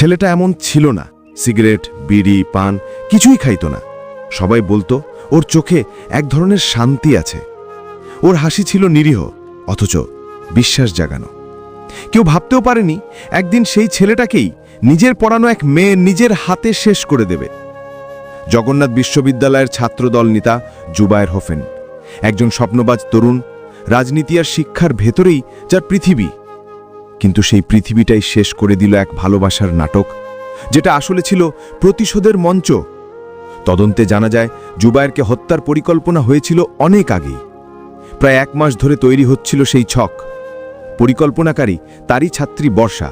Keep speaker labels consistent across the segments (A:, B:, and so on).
A: ছেলেটা এমন ছিল না। সিগারেট, বিড়ি, পান, কিছুই খাইত না। সবাই বলতো, ওর চোখে এক ধরনের শান্তি আছে। ওর হাসি ছিল নিরীহ, অথচ বিশ্বাস জাগানো। কেউ ভাবতেও পারেনি, একদিন সেই ছেলেটাকেই নিজের পড়ানো এক মেয়ে নিজের হাতে শেষ করে দেবে। জগন্নাথ বিশ্ববিদ্যালয়ের ছাত্রদল নেতা জুবায়ের হোফেন, একজন স্বপ্নবাজ তরুণ, রাজনীতি আর শিক্ষার ভেতরেই যার পৃথিবী কিন্তু সেই পৃথিবীটাই শেষ করে দিল এক ভালোবাসার নাটক, যেটা আসলে ছিল প্রতিশোধের মঞ্চ। তদন্তে জানা যায়, জুবায়েরকে হত্যার পরিকল্পনা হয়েছিল অনেক আগেই। প্রায় এক মাস ধরে তৈরি হচ্ছিল সেই ছক। পরিকল্পনাকারী তারই ছাত্রী বর্ষা,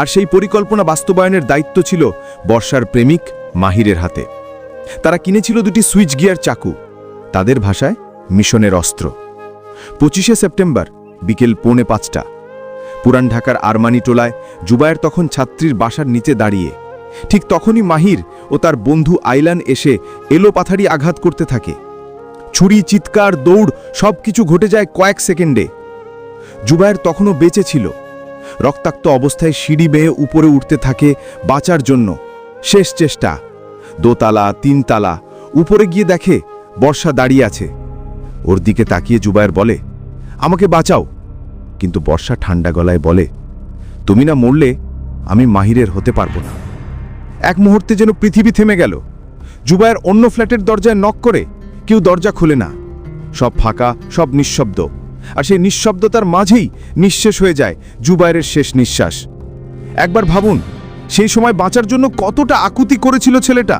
A: আর সেই পরিকল্পনা বাস্তবায়নের দায়িত্ব ছিল বর্ষার প্রেমিক মাহিরের হাতে। তারা কিনেছিল দুটি সুইচ গিয়ার চাকু, তাদের ভাষায় মিশনের অস্ত্র। পঁচিশে সেপ্টেম্বর, বিকেল পৌনে পাঁচটা। পুরান ঢাকার আরমানি টোলায় জুবায়ের তখন ছাত্রীর বাসার নিচে দাঁড়িয়ে। ঠিক তখনই মাহির ও তার বন্ধু আইলান এসে এলো পাথারি আঘাত করতে থাকে। ছুরি, চিৎকার, দৌড় সবকিছু ঘটে যায় কয়েক সেকেন্ডে। জুবায়ের তখনও বেঁচে ছিল। রক্তাক্ত অবস্থায় সিঁড়ি বেয়ে উপরে উঠতে থাকে বাঁচার জন্য। শেষ চেষ্টা। দোতলা, তিনতলা, উপরে গিয়ে দেখে বর্ষা দাঁড়িয়ে আছে। ওর দিকে তাকিয়ে জুবায়ের বলে, আমাকে বাঁচাও। কিন্তু বর্ষা ঠান্ডা গলায় বলে, তুমি না মরলে আমি মাহিরের হতে পারব না। এক মুহূর্তে যেন পৃথিবী থেমে গেল। জুবায়ের অন্য ফ্ল্যাটের দরজায় নক করে কেউ দরজা খুলে না। সব ফাঁকা, সব নিঃশব্দ। আর সেই নিঃশব্দতার মাঝেই নিঃশেষ হয়ে যায় জুবায়ের শেষ নিঃশ্বাস। একবার ভাবুন, সেই সময় বাঁচার জন্য কতটা আকুতি করেছিল ছেলেটা?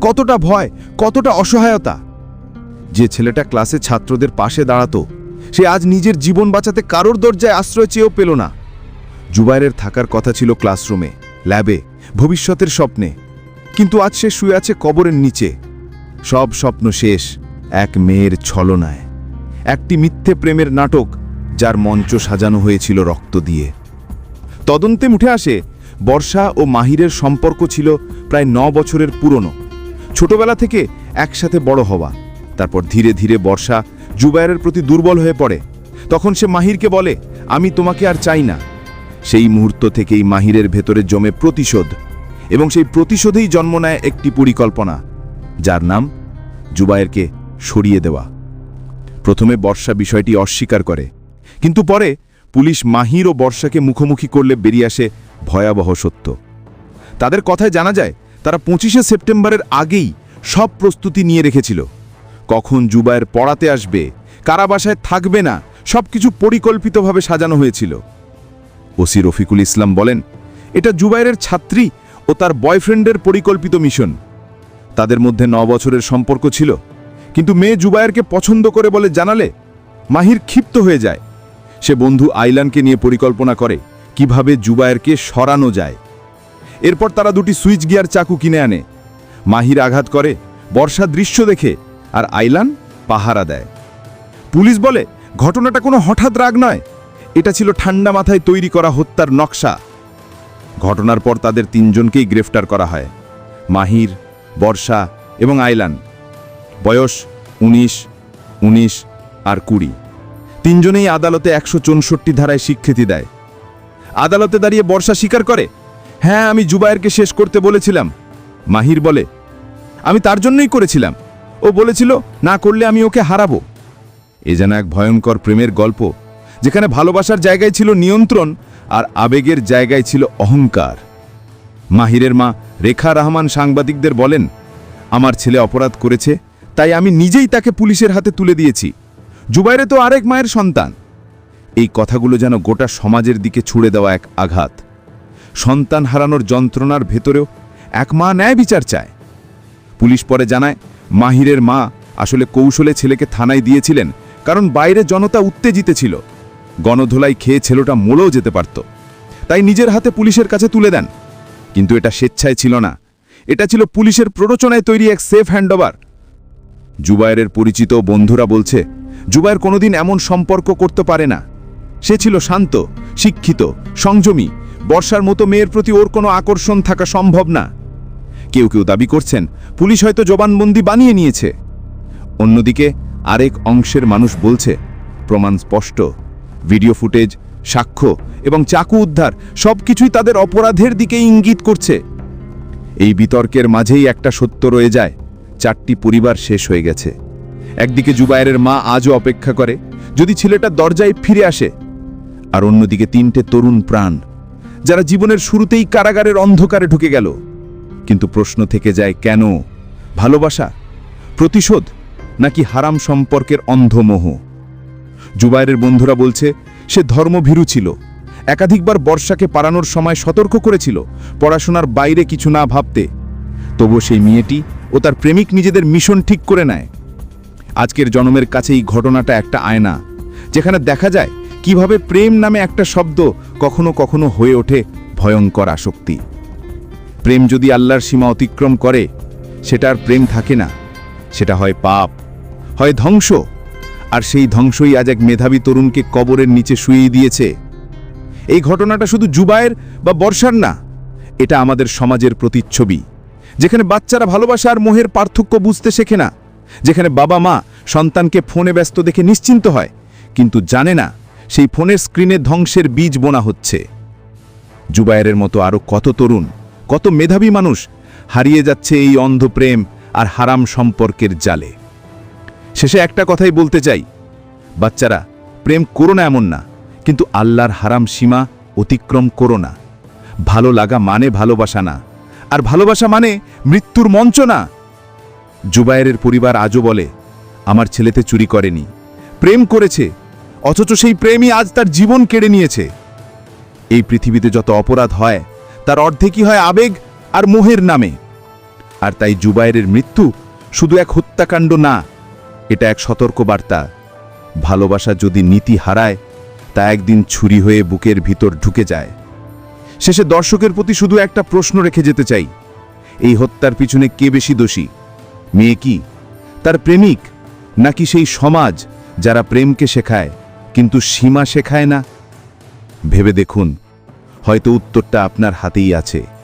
A: কতটা ভয়, কতটা অসহায়তা? যে ছেলেটা ক্লাসে ছাত্রদের পাশে দাঁড়াতো সে আজ নিজের জীবন বাঁচাতে কারোর দরজায় আশ্রয় চেয়েও পেল না। জুবাইরের থাকার কথা ছিল ক্লাসরুমে, ল্যাবে, ভবিষ্যতের স্বপ্নে। কিন্তু আজ সে শুয়ে আছে কবরের নিচে। সব স্বপ্ন শেষ এক মেয়ের ছলনায়। একটি মিথ্যে প্রেমের নাটক যার মঞ্চ সাজানো হয়েছিল রক্ত দিয়ে। তদন্তে উঠে আসে, বর্ষা ও মাহিরের সম্পর্ক ছিল প্রায় ন বছরের পুরনো। ছোটবেলা থেকে একসাথে বড় হওয়া, তারপর ধীরে ধীরে বর্ষা জুবায়ের প্রতি দুর্বল হয়ে পড়ে। তখন সে মাহিরকে বলে, আমি তোমাকে আর চাই না। সেই মুহূর্ত থেকেই মাহিরের ভেতরে জমে প্রতিশোধ এবং সেই প্রতিশোধেই জন্ম নেয় একটি পরিকল্পনা, যার নাম জুবায়েরকে সরিয়ে দেওয়া। প্রথমে বর্ষা বিষয়টি অস্বীকার করে, কিন্তু পরে পুলিশ মাহির ও বর্ষাকে মুখোমুখি করলে বেরিয়ে আসে ভয়াবহ সত্য। তাদের কথায় জানা যায়, তারা পঁচিশে সেপ্টেম্বরের আগেই সব প্রস্তুতি নিয়ে রেখেছিল। কখন জুবায়ের পড়াতে আসবে, কারা বাসায় থাকবে না, সবকিছু পরিকল্পিতভাবে সাজানো হয়েছিল। ওসি রফিকুল ইসলাম বলেন, এটা জুবায়ের ছাত্রী ও তার বয়ফ্রেন্ডের পরিকল্পিত মিশন। তাদের মধ্যে ন বছরের সম্পর্ক ছিল, কিন্তু মেয়ে জুবায়েরকে পছন্দ করে বলে জানালে মাহির ক্ষিপ্ত হয়ে যায়। সে বন্ধু আইলানকে নিয়ে পরিকল্পনা করে কীভাবে জুবায়েরকে সরানো যায়। এরপর তারা দুটি সুইচ গিয়ার চাকু কিনে আনে। মাহির আঘাত করে, বর্ষা দৃশ্য দেখে আর আইলান পাহারা দেয়। পুলিশ বলে, ঘটনাটা কোনো হঠাৎ রাগ নয়। এটা ছিল ঠান্ডা মাথায় তৈরি করা হত্যার নকশা। ঘটনার পর তাদের তিনজনকেই গ্রেফতার করা হয়। মাহির, বর্ষা এবং আইলান। বয়স ১৯ ১৯ আর কুড়ি। তিনজনেই আদালতে একশো চৌষট্টি ধারায় স্বীকৃতি দেয়। আদালতে দাঁড়িয়ে বর্ষা স্বীকার করে হ্যাঁ আমি জুবায়েরকে শেষ করতে বলেছিলাম। মাহির বলে, আমি তার জন্যই করেছিলাম। ও বলেছিল, না করলে আমি ওকে হারাবো। এ যেন এক ভয়ঙ্কর প্রেমের গল্প, যেখানে ভালোবাসার জায়গায় ছিল নিয়ন্ত্রণ আর আবেগের জায়গায় ছিল অহংকার। মাহিরের মা রেখা রহমান সাংবাদিকদের বলেন, আমার ছেলে অপরাধ করেছে, তাই আমি নিজেই তাকে পুলিশের হাতে তুলে দিয়েছি। জুবাইরে তো আরেক মায়ের সন্তান। এই কথাগুলো যেন গোটা সমাজের দিকে ছুড়ে দেওয়া এক আঘাত। সন্তান হারানোর যন্ত্রণার ভেতরেও এক মা ন্যায় বিচার চায়। পুলিশ পরে জানায় মাহিরের মা আসলে কৌশলে ছেলেকে থানায় দিয়েছিলেন, কারণ বাইরে জনতা উত্তেজিত ছিল। গণধোলাই খেয়ে ছেলেটা মরেও যেতে পারত। তাই নিজের হাতে পুলিশের কাছে তুলে দেন। কিন্তু এটা স্বেচ্ছায় ছিল না। এটা ছিল পুলিশের প্ররোচনায় তৈরি এক সেফ হ্যান্ডওভার। জুবায়ের পরিচিত বন্ধুরা বলছে, জুবায়ের কোনোদিন এমন সম্পর্ক করতে পারে না। সে ছিল শান্ত, শিক্ষিত, সংযমী। বর্ষার মতো মেয়ের প্রতি ওর কোনো আকর্ষণ থাকা সম্ভব না। কেউ কেউ দাবি করছেন, পুলিশ হয়তো জবানবন্দি বানিয়ে নিয়েছে। অন্যদিকে আরেক অংশের মানুষ বলছে, প্রমাণ স্পষ্ট। ভিডিও ফুটেজ, সাক্ষ্য এবং চাকু উদ্ধার সবকিছুই তাদের অপরাধের দিকে ইঙ্গিত করছে। এই বিতর্কের মাঝেই একটা সত্য রয়ে যায়, চারটি পরিবার শেষ হয়ে গেছে। একদিকে জুবায়ের মা আজও অপেক্ষা করে, যদি ছেলেটা দরজায় ফিরে আসে। আর অন্যদিকে তিনটে তরুণ প্রাণ, যারা জীবনের শুরুতেই কারাগারের অন্ধকারে ঢুকে গেল। কিন্তু প্রশ্ন থেকে যায়, কেন? ভালোবাসা? প্রতিশোধ? নাকি হারাম সম্পর্কের অন্ধমোহ? জুবায়ের বন্ধুরা বলছে, সে ধর্মভীরু ছিল। একাধিকবার বর্ষাকে পারানোর সময় সতর্ক করেছিল, পড়াশোনার বাইরে কিছু না ভাবতে। তবু সেই মেয়েটি ও তার প্রেমিক নিজেদের মিশন ঠিক করে নেয়। আজকের জন্মের কাছে এই ঘটনাটা একটা আয়না, যেখানে দেখা যায় কীভাবে প্রেম নামে একটা শব্দ কখনো কখনো হয়ে ওঠে ভয়ঙ্কর আসক্তি। প্রেম যদি আল্লাহর সীমা অতিক্রম করে সেটা আর প্রেম থাকে না। সেটা হয় পাপ, হয় ধ্বংস। আর সেই ধ্বংসই আজ এক মেধাবী তরুণকে কবরের নিচে শুয়ে দিয়েছে। এই ঘটনাটা শুধু জুবায়ের বা বর্ষার না, এটা আমাদের সমাজের প্রতিচ্ছবি। যেখানে বাচ্চারা ভালোবাসা আর মোহের পার্থক্য বুঝতে শেখে না, যেখানে বাবা মা সন্তানকে ফোনে ব্যস্ত দেখে নিশ্চিন্ত হয়, কিন্তু জানে না, সেই ফোনের স্ক্রিনে ধ্বংসের বীজ বোনা হচ্ছে। জুবায়ের মতো আরও কত তরুণ কত মেধাবী মানুষ হারিয়ে যাচ্ছে এই অন্ধ প্রেম আর হারাম সম্পর্কের জালে। শেষে একটা কথাই বলতে চাই, বাচ্চারা, প্রেম করো না এমন না, কিন্তু আল্লাহর হারাম সীমা অতিক্রম করো না। ভালো লাগা মানে ভালোবাসা না, আর ভালোবাসা মানে মৃত্যুর মঞ্চ না। জুবায়ের পরিবার আজও বলে, আমার ছেলেতে চুরি করেনি, প্রেম করেছে, অথচ সেই প্রেমই আজ তার জীবন কেড়ে নিয়েছে। এই পৃথিবীতে যত অপরাধ হয় তার অর্ধেকই হয় আবেগ আর মোহের নামে। আর তাই জুবায়ের মৃত্যু শুধু এক হত্যাকাণ্ড না, এটা এক সতর্ক বার্তা ভালোবাসা যদি নীতি হারায়, তা একদিন ছুরি হয়ে বুকের ভিতর ঢুকে যায়। শেষে দর্শকের প্রতি শুধু একটা প্রশ্ন রেখে যেতে চাই, এই হত্যার পিছনে কে বেশি দোষী? মেয়ে কি? তার প্রেমিক? নাকি সেই সমাজ যারা প্রেমকে শেখায়, কিন্তু সীমা শেখায় না? ভেবে দেখুন। হয়তো উত্তরটা আপনার হাতেই আছে।